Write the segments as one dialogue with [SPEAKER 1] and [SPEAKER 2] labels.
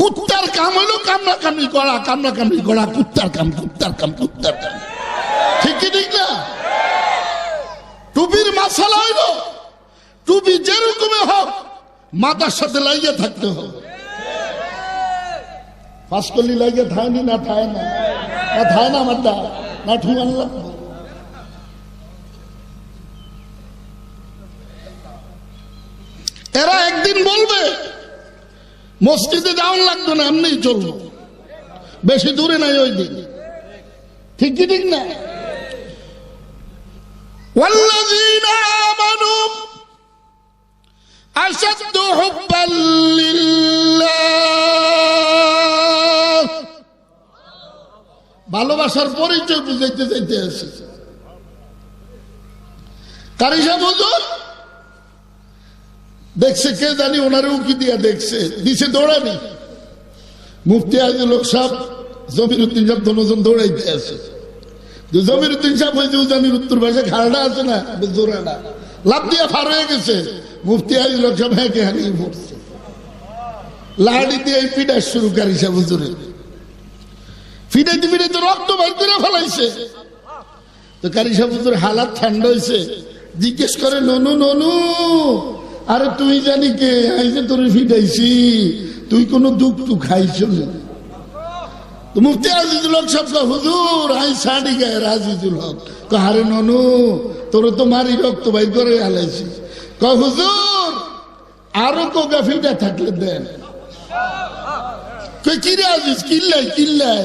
[SPEAKER 1] কুত্তার কাম হইল কামনা কামনি করা কামনা কামনি করা, কুত্তার কাম কুত্তার কাম কুত্তার কাম। ঠিক ঠিক না? টুপির মাসালা হইল, টুপি যেরকমে হোক, মাথার সাথে লাগিয়ে থাকতে হবে। পাস করলি লাগিয়ে থায়নি না থায় না। না থায় না আমারটা না ঠু আনলাম এরা একদিন বলবে মসজিদে যাওয়ার লাগতো না এমনি চলবো বেশি দূরে নাই ওই দিন ঠিক কি ঠিক না والذين آمنوا أشد حبا لله ভালোবাসার পরিচয় বুঝাইতে যাইতে আছে কারিসা বুঝুন দেখছে কে জানি ওনারে উকি দিয়া দেখছে। দিছে দৌড়ানি। মুফতি আজিল সাহেব জমির উদ্দিন সাহেব দনোজন দৌড়াইতে আছে জমির উদ্দিন সাহেব ওই যে উত্তর পাশে খালটা আছে না জোড়াটা লাভ দিয়া ফার হয়ে গেছে। মুফতি আজিল সাহেব হ্যাঁ কে হারিয়ে পড়ছে লাড়ি দিয়ে পিঠা শুরু কারি সাহেব হুজুরে। ফিটাইতে ফিটাইতে রক্ত বের করে ফেলাইছে। তো কারি সাহেব হুজুর হালাত ঠান্ডা হয়েছে জিজ্ঞেস করে, ননু ননু আরে তুই জানি কে? আই যে তোর ফিটাইছি, তুই কোনো দুঃখ টু খাইছ না। মুফতি আজিজুল হক সব হুজুর আই সাড়ি গায়ে আজিজুল হক। ক আরে ননু, তোর তো মারি রক্ত বাইর করে হালাইছি ক হুজুর, আরও কোগা ফিটা থাকলে দেন। কিরে আজিজ, কিল্লাই কিল্লাই?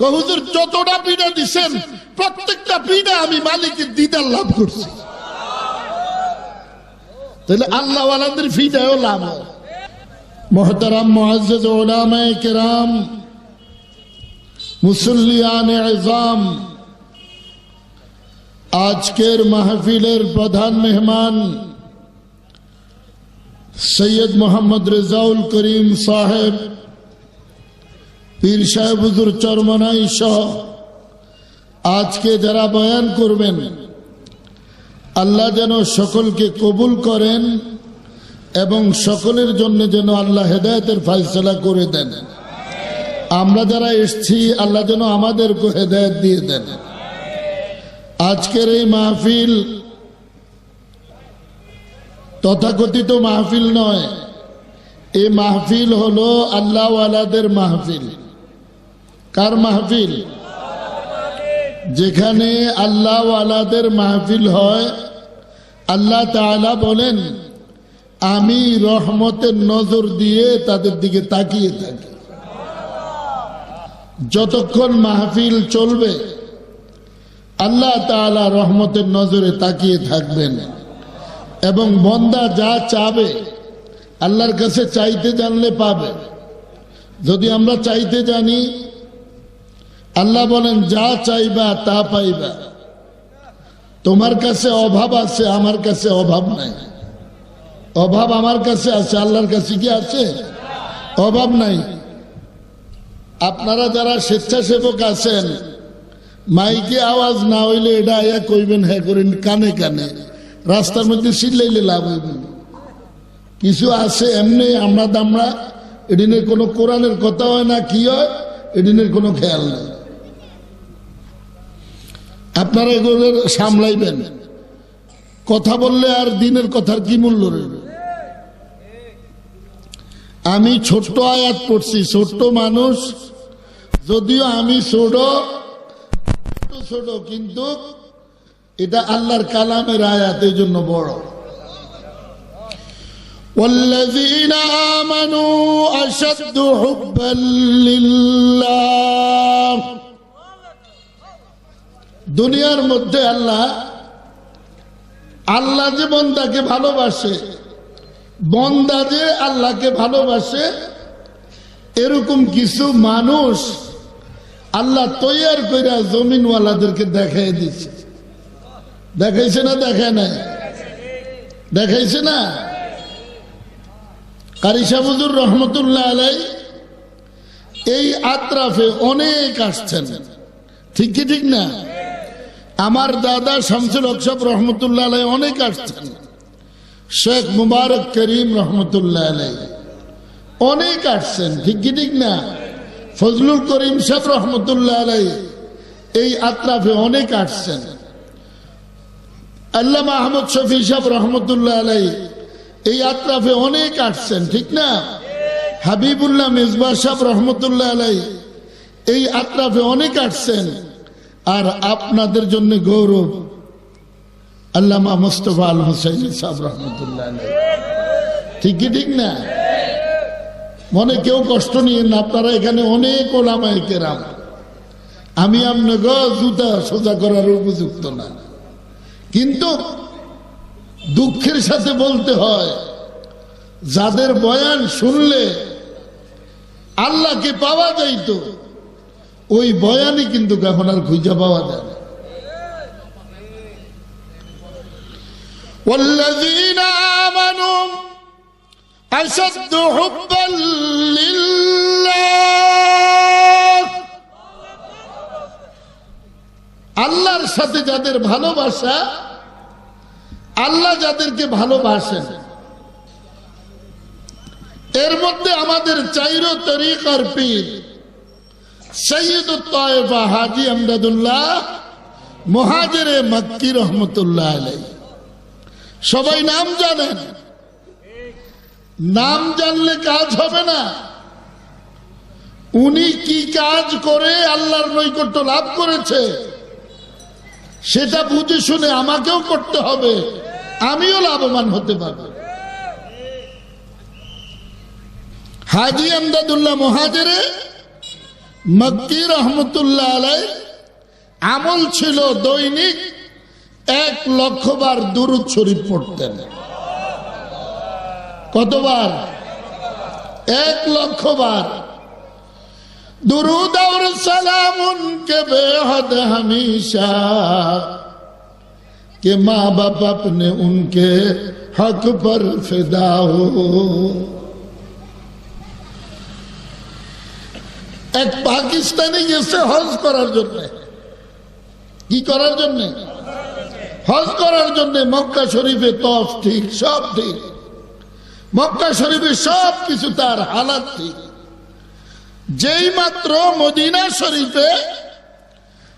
[SPEAKER 1] ক হুজুর, যতটা পিঠা দিছেন, প্রত্যেকটা পিঠা আমি মালিকের দিদার লাভ করছি। তাহলে আল্লাহ আলাদের ফিটাও লাভ হয়। মোহতারাম, মুআজ্জাজ, উলামায়ে কেরাম মুসল্লিয়ান ইজাম, আজকের মাহফিলের প্রধান মেহমান সৈয়দ মোহাম্মদ রেজাউল করিম সাহেব, পীর সাহেব হুজুর চরমনাই সহ, আজকে যারা বয়ান করবেন আল্লাহ যেন সকলকে কবুল করেন এবং সকলের জন্য যেন আল্লাহ হেদায়তের ফাইসলা করে দেন। আমরা যারা এসছি, আল্লাহ যেন আমাদেরকে হেদায়ত দিয়ে দেন। আজকের এই মাহফিল তথাকথিত মাহফিল নয় এই মাহফিল হলো আল্লাহওয়ালাদের মাহফিল। কার মাহফিল? যেখানে আল্লাহ আল্লাহওয়ালাদের মাহফিল হয়, আল্লাহ তাআলা বলেন, আমি রহমতের নজর দিয়ে তাদের দিকে তাকিয়ে থাকি। যতক্ষণ মাহফিল চলবে, আল্লাহ তাআলা রহমতের নজরে তাকিয়ে থাকবেন এবং বন্দা যা চাবে, আল্লাহর কাছে চাইতে জানলে পাবে। যদি আমরা চাইতে জানি আল্লাহ বলেন, যা চাইবা তা পাইবা। তোমার কাছে অভাব আছে, আমার কাছে অভাব নাই। অভাব আমার কাছে আছে, আল্লাহর কাছে কি আছে? অভাব নাই। আপনারা যারা স্বেচ্ছাসেবক আছেন, মাইকে আওয়াজ না হইলে এটা আয়া কইবেন হ্যাঁ করেন, কানে কানে। রাস্তার মধ্যে সিলাইলে লাভ হইবে। কিছু আছে এমনি, আমরা দামরা এদিনের কোনো কোরআনের কথা হয় না, কি হয়? এদিনের কোনো খেয়াল নেই। আপনারা এগুলো সামলাইবেন কথা বললে আর দিনের কথার কি মূল্য রইবে আমি ছোট্ট আয়াত পড়ছি ছোট্ট মানুষ যদিও আমি ছোট ছোট ছোট কিন্তু এটা আল্লাহর কালামের আয়াত এই জন্য বড় والذين آمنوا أشد حبا لله দুনিয়ার মধ্যে আল্লাহ আল্লাহ যে বন্দাকে ভালোবাসে, বন্দা যে আল্লাহকে ভালোবাসে, এরকম কিছু মানুষ আল্লাহ তৈয়ার করে জমিনওয়ালাদেরকে দেখাই দিচ্ছে দেখাইছে না দেখায় নাই? দেখাইছে না? কারিসাবুজুর রহমতুল্লাহ আলাই এই আত্রাফে অনেক আসছেন। ঠিক কি ঠিক না? আমার দাদা শামসুল হকসব রহমতুল্লাহ আলাই অনেক আসছেন। শেখ মুবারক করিম রহমতুল্লাহ আলাই অনেক আসছেন, ঠিক কি ঠিক না? ফজলুল করিম সাহেব রহমতুল্লাহ আলাই এই আত্রাফে অনেক আসছেন। আল্লামা আহমদ শফি সাহেব রহমতুল্লাহ আলাই এই আত্রাফে অনেক আসছেন, ঠিক না? হাবিবুল্লাহ মিসবা সাহেব রহমতুল্লাহ আলাই এই আত্রাফে অনেক আসছেন। আর আপনাদের জন্য গৌরব আল্লামা মুস্তফা আল হোসেন সাহেব রহমতুল্লাহ ঠিক কি ঠিক না? মনে কেউ কষ্ট নিয়ে না, আপনারা এখানে অনেক ওলামায় কেরাম। আমি আপনাকে জুতা সোজা করার উপযুক্ত না। কিন্তু দুঃখের সাথে বলতে হয়, যাদের বয়ান শুনলে আল্লাহকে পাওয়া যাইত ওই বয়ানই কিন্তু এখন আর খুঁজে পাওয়া যায় না والذين آمنوا أشد حبا لله আল্লাহর সাথে যাদের ভালোবাসা আল্লাহ যাদেরকে ভালোবাসেন এর মধ্যে আমাদের চাইর তরিকার পীর তয়েফা হাজি সবাই নাম জানেন। নাম জানলে কাজ হবে না। উনি কি কাজ করে আল্লাহর নৈকট্য লাভ করেছে, সেটা বুঝে শুনে আমাকেও করতে হবে। আমিও লাভবান হতে পারব। হাজি আমদাদুল্লাহ মহাজেরে মক্কি রহমতুল্লাহ আলাই, আমল ছিল দৈনিক এক লক্ষ বার দুরুদ শরীফ পড়তেন। কতবার? এক লক্ষ বার আর সালাম বেহদ হমেশা, কে মা বাপ আপনে উনকে হক পর ফেদা হো। এক পাকিস্তানি গেছে হজ করার জন্য। কি করার জন্য? হজ করার জন্য মক্কা শরীফে তফ ঠিক, সব ঠিক। মক্কা শরীফে সব কিছু তার হালাত ঠিক। যেই মাত্র মদিনা শরীফে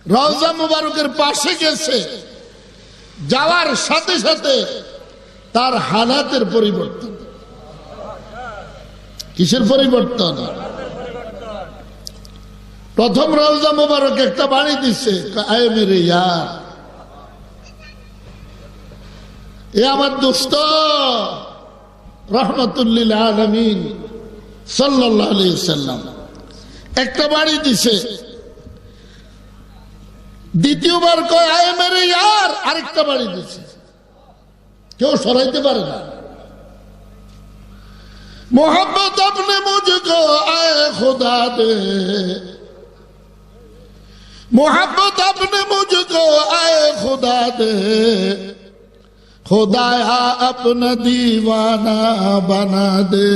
[SPEAKER 1] রওজা মুবারকের পাশে গেছে, যাওয়ার সাথে সাথে তার হালাতের পরিবর্তন। কিসের পরিবর্তন? প্রথম রওজা মোবারক একটা বাড়ি দিচ্ছে আয় ইয়ার এ আমার দোস্ত রহমতুল্লিল আলমিন সাল্লাহ সাল্লাম একটা বাড়ি দিছে। দ্বিতীয়বার কয়, আয় মেরে ইয়ার আরেকটা বাড়ি দিছে। কেউ সরাইতে পারে না। মোহাম্মদ আপনি মুঝে আয় খোদা দে। मोहब्बत अपने मुझको आए खुदा दे खुदाया अपना दीवाना बना दे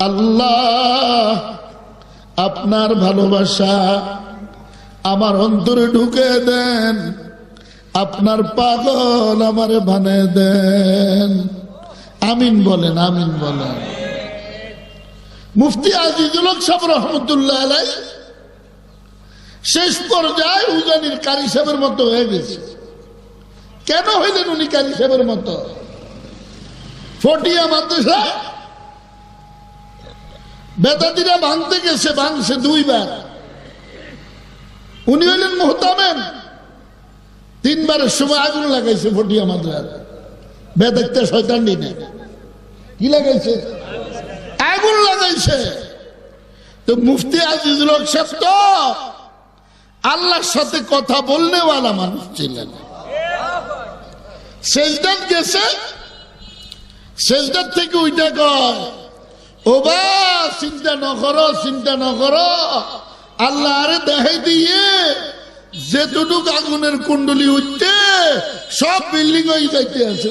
[SPEAKER 1] আল্লাহ আপনার ভালোবাসা আমার অন্তরে ঢুকে দেন আপনার পাগল আমারে বানিয়ে দেন আমিন বলেন আমিন বলেন মুফতি আজিজুল হক সাহেব রহমতুল্লাহ আলাই শেষ পর্যায়ে উজানির কারি সাহেবের মতো হয়ে গেছে। কেন হইলেন উনি কারি সাহেবের মতো? ফটিয়া মাদ্রাসা বেতাদিরা ভাঙতে গেছে, ভাঙছে দুইবার। উনি হইলেন মোহতামেন তিনবারের সময় আগুন লাগাইছে ফটিয়া মাদ্রার বেদাইতে শয়তান নেই কি লাগাইছে? আগুন লাগাইছে। তো মুফতি আজিজুল হক সাহেব তো আল্লাহর সাথে কথা বলনেওয়ালা মানুষ ছিলেন সেজদাত গেছে সেজদাত থেকে ওইটা কয়, ও বা, চিন্তা ন করো, চিন্তা ন করো। আল্লাহ আরে দেখাই দিয়ে যেটুক আগুনের কুণ্ডলি উঠতে সব বিল্ডিং হয়ে যাইতে আছে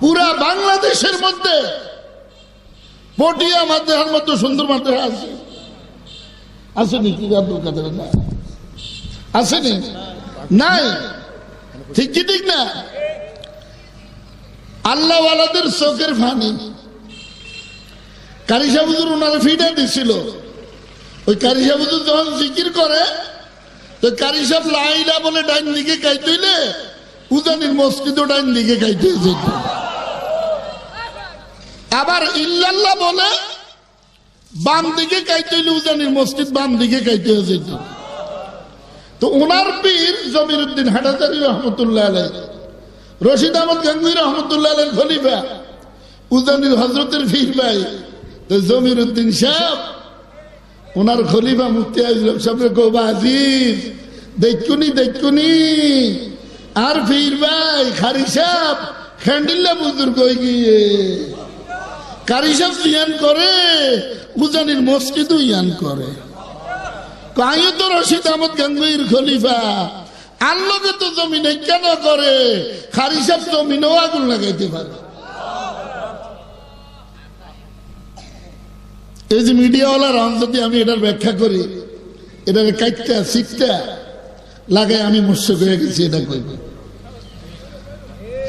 [SPEAKER 1] পুরা বাংলাদেশের মধ্যে, পটিয়া মাদ্রাসার মতো সুন্দর মাদ্রাসা আছে। আসেনি কি আব্দুল কাদের না আসেনি নাই ঠিক কি ঠিক না আল্লাহওয়ালাদের চোখের ফানি কারি ফিডা দিছিল ওই কারি সাহুদুর যখন জিকির করে তো কারি লাইলা বলে ডাইন দিকে খাইতেইলে উজানির মসজিদও ডাইন দিকে খাইতে যেত আবার ইল্লাল্লাহ বলে বাম দিকে খাইতেইলে উজানির মসজিদ, বাম দিকে খাইতে যেত তো ওনার পীর জমির উদ্দিন হাটাচারি রহমতুল্লাহ আলাই রশিদ আহমদ গাঙ্গুই রহমতুল্লাহ খলিফা, উজানির হজরতের ফির ভাই, তো জমির উদ্দিন সাহেব ওনার খলিফা মুক্তি আজল সাহেব কোবা আজিজ দেখুনি দেখুনি আর ফির ভাই খারি সাহেব হ্যান্ডিল্লা বুজুর্গ হয়ে গিয়ে, কারি সাহেব করে উজানির মসজিদও ইয়ান করে। কায়ু তো রশিদ আহমদ গাঙ্গুইর খলিফা আল্লোকে তো জমিনে কেন করে? খারি সাহেব জমিনেও আগুন লাগাইতে পারে। এই যে মিডিয়াওয়ালা রং যদি আমি এটার ব্যাখ্যা করি, এটার কাইটটা শিখটা লাগাই আমি মুর্শক হয়ে গেছি, এটা কইব।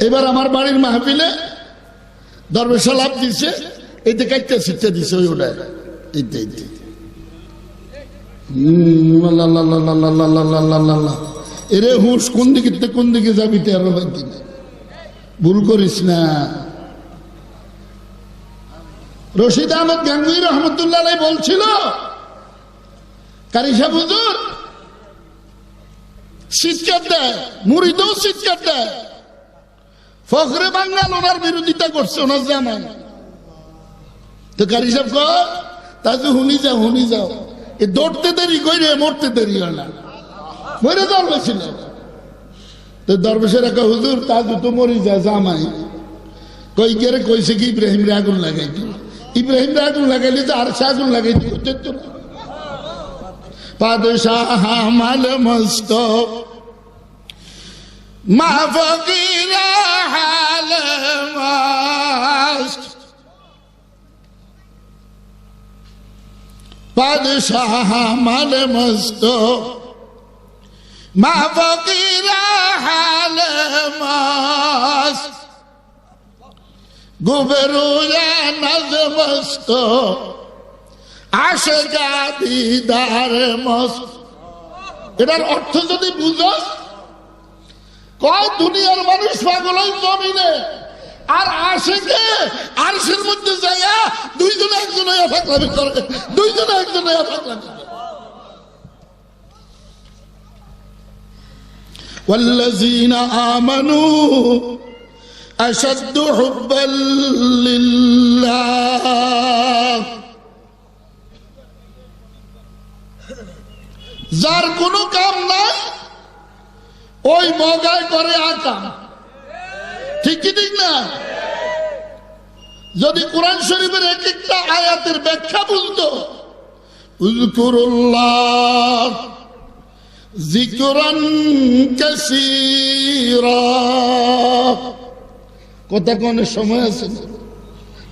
[SPEAKER 1] এবার আমার বাড়ির মাহফিলে দরবেশা লাভ দিছে এইতে কাইটটা শিখটা দিছে, ওই ওটা ইত্যাদি এরে কোন দিকে কোন দিকে যাবি তে আরও না ভুল করিস না রশিদ আহমদ গাঙ্গুই রহমতুল্লাহ বলছিল কারিসা বুজুর চিৎকার দেয় মুড়িদও চিৎকার দেয় ফখরে বাঙ্গাল ওনার বিরোধিতা করছে ওনার জামান তো কারি সাহেব তাকে হুনি যাও হুনি যাও। এ দৌড়তে দেরি কইরে মরতে দেরি হয় না। মরে দরবেছিল তো দরবেশের একটা হুজুর, তা দুটো মরি জামাই। কই গেরে কইছে কি ইব্রাহিম রে আগুন লাগাইতো? ইব্রাহিম রে আগুন লাগাইলে তো আর সে আগুন লাগাইতো তো। পাদশাহ মাল মস্ত। মা ফকিরা হাল মস্ত। বাদশাহ মস্ত মা ফকিরা হাল মস্ত গুবরুয়া দিদার মস্ত এটার অর্থ যদি বুঝস, কয় দুনিয়ার মানুষ পাগল জমিনে? আর আশেকে আরশের মধ্যে যাইয়া দুইজনে একজনে ফাঁকলামি করে দুইজনে একজনে ফাঁকলামি করে والذين آمنوا أشد حبا لله যার কোনো কাম নাই ওই মগায় করে আকাম ঠিক কি ঠিক না? যদি কোরআন শরীফের এক একটা আয়াতের ব্যাখ্যা কাসীরা। কথা কোনের সময় আছে?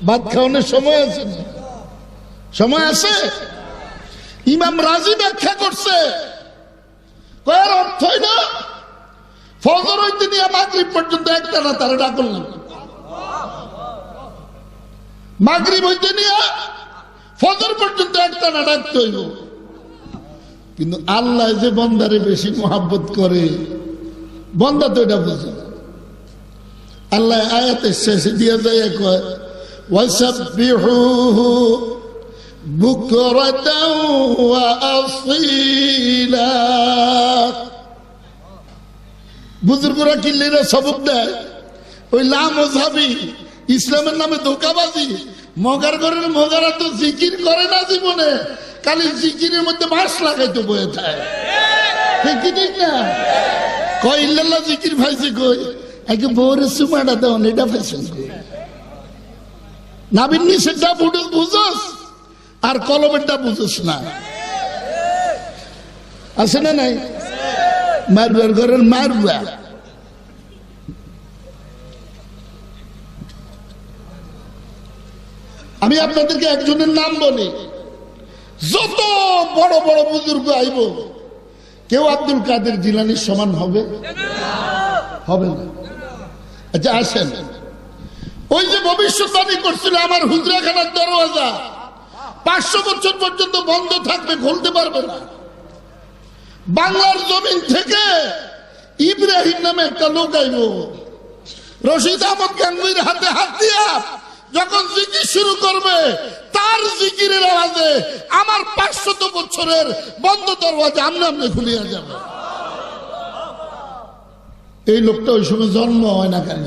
[SPEAKER 1] ভাত খাওয়ানোর সময় আছে? সময় আছে? ইমাম রাজি ব্যাখ্যা করছে। কয়ার অর্থই না ফজর হইতে নিয়ে মাগরিব পর্যন্ত একটা না তারা ডাকল না মাগরিব হইতে নিয়ে ফজর পর্যন্ত একটা না ডাকতে হইব কিন্তু আল্লাহ যে বন্দারে বেশি মোহাব্বত করে বন্দা তো এটা বুঝে না। আল্লাহ আয়াতের শেষে দিয়ে যায় কয় وسبحوه بكرة وأصيلا বুজুর্গরা কিল্লিরা সবক দেয়। ওই লাম ওঝাবি ইসলামের নামে ধোকাবাজি। মগার ঘরের মগারা তো জিকির করে না জীবনে। খালি জিকিরের মধ্যে মাস লাগাইতে বয়ে থাকে। কি ঠিক না? কয়, ইল্লাল্লাহ জিকির ভাইছে কই? একে বউরে সুমাটা দেওয়ান এটা ফাইছেন কই? নাবির নিচেরটা বুঝ- বুঝোস? আর কলমেরটা বুঝোস না। আছে না নাই? মারবার ঘরের মারবা আমি আপনাদেরকে একজনের নাম বলি। যত বড় বড় বুজুর্গ আইব, কেউ আব্দুল কাদের জিলানির সমান হবে? হবে না। আচ্ছা আসেন। ওই যে ভবিষ্যৎবাণী করছিল আমার হুজরাখানার দরওয়াজা, পাঁচশো বছর পর্যন্ত বন্ধ থাকবে, খুলতে পারবে না। বাংলার জমিন থেকে ইব্রাহিম নামে একটা লোক আইব। রশিদ আহমদ গাঙ্গুইয়ের হাতে হাত দিয়া যখন জিকির শুরু করবে, তার জিকিরের আওয়াজে আমার পাঁচশত বছরের বন্ধ দরওয়াজা আমনে আমনে খুলিয়া যাবে। এই লোকটা ওই সময় জন্ম হয় না কেন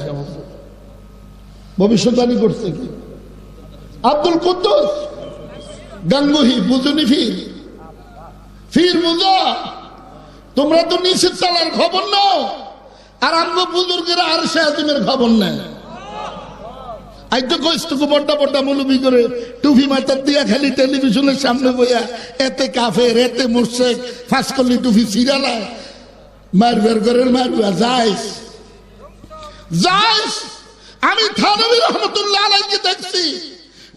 [SPEAKER 1] ভবিষ্যৎবাণী করছে কি? আব্দুল কুদ্দুস, গাঙ্গুহি বুজুনি ফির ফির বুঝো তোমরা তো নিষেধ চালার খবর নাও। আর আমগো বুজুর্গেরা আর শাহিমের খবর নেয়। আজ তো কইস বড্ডা মৌলবি করে টেলিভিশনের সামনে বইয়া এতে কাফের, এতে মারবের যাইস। আমি দেখছি।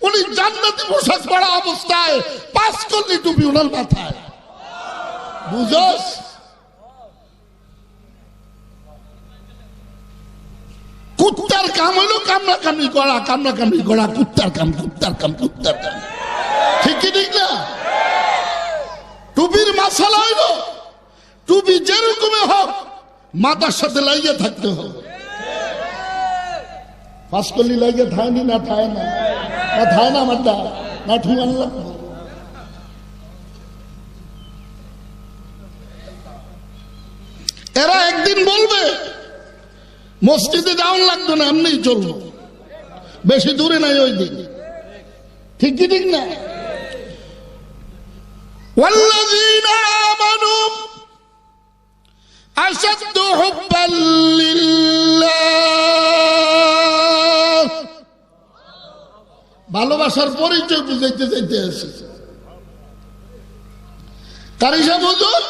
[SPEAKER 1] উনি জান্নাতি পোশাক পরা অবস্থায় পাঁচ টুপি ওনার মাথায়। বুঝস? কুত্তার কাম হইল কামনা কামনি করা কামনা কামনি করা, কুত্তার কাম কুত্তার কাম কুত্তার কাম। ঠিক কি ঠিক না? টুপির মাসালা হইল, টুপি যেরকমে হোক, মাথার সাথে লাগিয়ে থাকতে হবে। পাঁচ করলি লাগিয়ে থায়নি না থায় না? না থায় না দা, না ঠুঁ আনলাম। এরা একদিন বলবে মসজিদে যাওয়ান লাগতো না এমনি চলবো বেশি দূরে নাই ওই দিন ঠিক কি ঠিক না والذين آمنوا أشد حبا لله ভালোবাসার পরিচয় বুঝাইতে যাইতে আছে কারিসা বুঝুন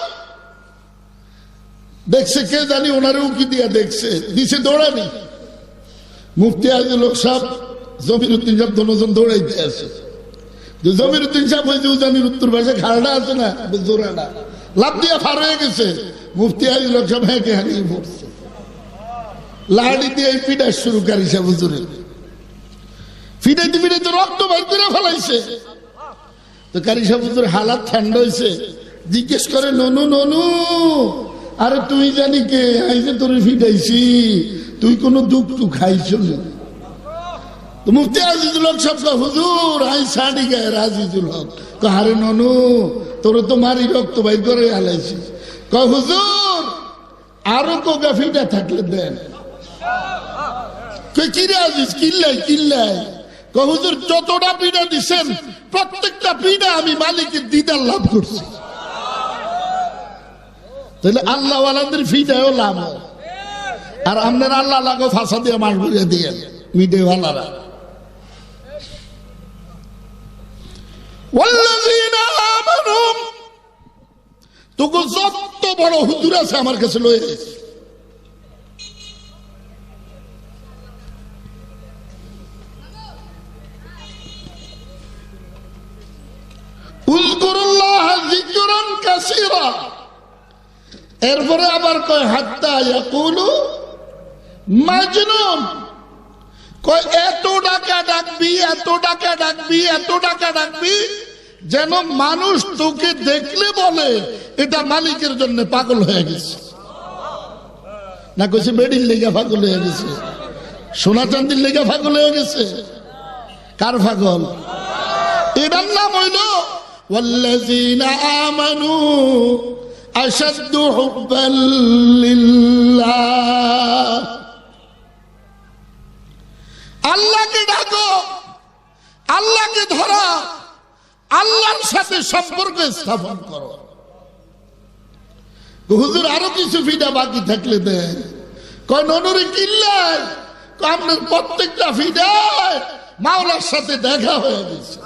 [SPEAKER 1] দেখছে কে জানি ওনারে উকি দিয়া দেখছে। দিছে দৌড়ানি। মুফতি আজিল সাহ জমির উদ্দিন সাহেব দনজন দৌড়াইতে আছে। জমির উদ্দিন সাহেব হয়েছে উজানির উত্তর পাশে খালটা আছে না জোরাটা লাভ দিয়া ফার হয়ে গেছে। মুফতি আজিল সাহেব হ্যাঁ হারিয়ে পড়ছে লাড়ি দিয়ে পিঠা শুরু করি সাহেব হুজুরে। ফিটাইতে রক্ত বাইর করে ফেলাইছে। তো কারি সাহেব হালাত ঠান্ডা হয়েছে জিজ্ঞেস করে, ননু ননু আরে তুই জানি কে? আইসে তোর ফিটাইছি, তুই কোনো দুঃখ টু খাইছ তো আজিজুল হক সব হুজুর, আই সাড়ি গায়ে হক। কাহারে ননু, তোর তো মারি রক্ত বাইর করে আলাইছি। ক হুজুর, আরও কোগা ফিটা থাকলে দেন। কিরে আজিজ, কিল্লাই কিল্লাই? ক হুজুর, যতটা পিঠা দিছেন, প্রত্যেকটা পিঠা আমি মালিকের দিদার লাভ করছি। তাহলে আল্লাহ আলাদের ফিটাও লাভ হয়। আর আপনার আল্লাহ লাগো ফাঁসা দিয়ে মাস বুঝে দিয়ে মিডিয়াওয়ালারা والذين آمنوا তোকে যত বড় হুজুর আছে আমার কাছে লয়ে এসে। উযকুরুল্লাহ যিকরান কাসীরা এরপরে আবার কয় হাত্তা ইয়াকুলু মাজনুন কয় এত টাকা ডাকবি এত টাকা ডাকবি এত টাকা ডাকবি যেন মানুষ তোকে দেখলে বলে এটা মালিকের জন্য পাগল হয়ে গেছে না কইছে বেডির লেগে পাগল হয়ে গেছে সোনা চান্দির লেগে পাগল হয়ে গেছে কার পাগল এটার নাম হইল والذين آمنوا أشد حبا لله আল্লাহকে ডাকো আল্লাহকে ধরা আল্লাহর সাথে সম্পর্ক স্থাপন করো হুজুর আরো কিছু ফিডা বাকি থাকলে দেন কয় ননুরে কিল্লায় কয় আপনার প্রত্যেকটা ফিডায় মাওলার সাথে দেখা হয়ে গেছে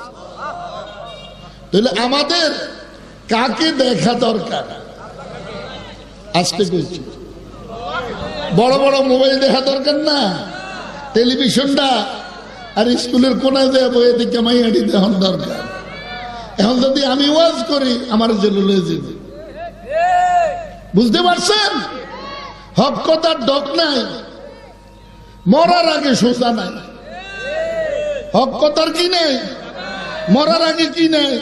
[SPEAKER 1] তাহলে আমাদের কাকে দেখা দরকার আজকে কইছি বড় বড় মোবাইল দেখা দরকার না। টেলিভিশনটা আর স্কুলের কোনায় দেয়া বইয়ে দিকে মাইয়াটি দেখান দরকার। এখন যদি আমি ওয়াজ করি, আমার জেলে লয়ে যাবে। বুঝতে পারছেন? হক কথার ডক নাই। মরার আগে সোজা নাই। হক কথার কি নেই? মরার আগে কি নেই?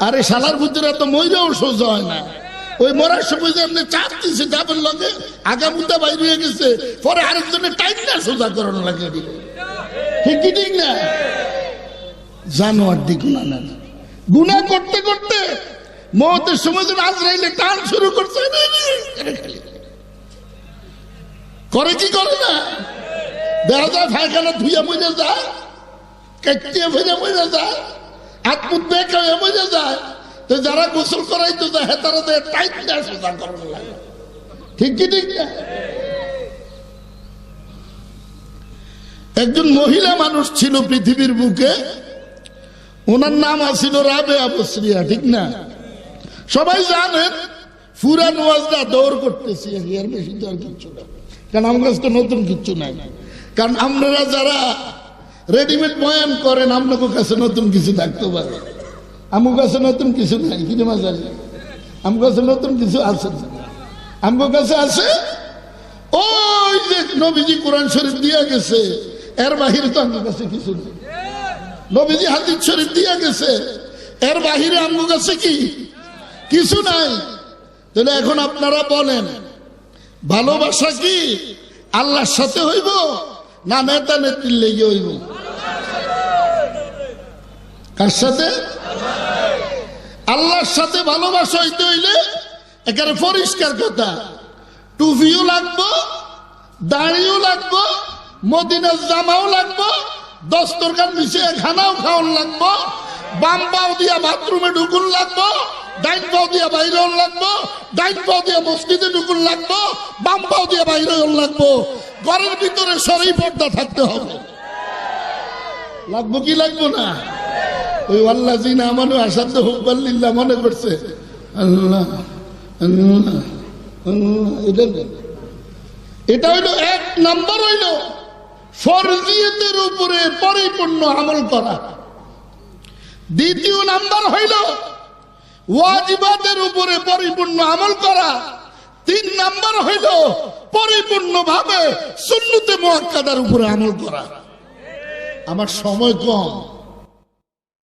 [SPEAKER 1] আরে শালার ভিতরে তো মইরাও সোজা হয় না। ওই মরার সময় যে এমনি চাপ দিছে, চাপের লগে আগামুতা বাইরে হয়ে গেছে, পরে আরেকজনের টাইম না সোজা করানো লাগে ঠিক না? জানোয়ার দিক না। না গুণা করতে করতে মতের সময় যেন আজরাইলে টান শুরু করছে করে কি করে না? দেখা যায় ফায়খানা ধুইয়া মজা যায় কেটিয়ে ফিরে মজা যায় বেঁকে হয়ে মজা যায়। তো যারা গোসল করাইতে যায় তারা তো টাইট ঠিক কি ঠিক একজন মহিলা মানুষ ছিল পৃথিবীর বুকে, ওনার নাম আছিল রাবে আবশ্রিয়া ঠিক না? সবাই জানেন ফুরান ওয়াজরা দৌড় করতেছি, এর বেশি তো আর কিচ্ছু না। কারণ আমার কাছে তো নতুন কিচ্ছু নাই। কারণ আপনারা যারা রেডিমেড বয়ান করেন আপনাকে কাছে নতুন কিছু থাকতে পারে। আমার কাছে নতুন কিছু নাই, কি মাঝারি আমার কাছে নতুন কিছু আছে? আমার কাছে আছে? ওই যে নবীজি কোরআন শরীফ দিয়ে গেছে, এর বাহিরে তো আমার কাছে কিছু নেই। নবীজি হাদিস শরীফ দিয়ে গেছে, এর বাহিরে আমার কাছে কি? কিছু নাই। তাহলে এখন আপনারা বলেন, ভালোবাসা কি আল্লাহর সাথে হইব না নেতা নেত্রীর লেগে হইব? কার সাথে? আল্লাহর সাথে ভালোবাসা হইতে হইলে এখানে পরিষ্কার কথা। টুপিও লাগবো, দাড়িও লাগবো, মদিনার জামাও লাগবো দস্তরকার মিশে খানাও খাওয়ান লাগবো, বাম পাও দিয়া বাথরুমে ঢুকুন লাগবো, ডাইন পাও দিয়া বাইরে লাগবো, ডাইন পাও দিয়া মসজিদে ঢুকুন লাগবো, বাম পাও দিয়া বাইরে লাগবো। ঘরের ভিতরে সরই পর্দা থাকতে হবে। লাগবো কি লাগবো না? ওই আল্লাহ জিনা আমানু আসাদ হুব্বাল্লিল্লাহ মনে করছে। আল্লাহ এটা। এটা হইল এক নাম্বার হইল ফরজিয়তের উপরে পরিপূর্ণ আমল করা। দ্বিতীয় নাম্বার হইল ওয়াজিবাদের উপরে পরিপূর্ণ আমল করা। তিন নাম্বার হইল পরিপূর্ণ ভাবে সুন্নতে মোয়াক্কাদার উপরে আমল করা। আমার সময় কম।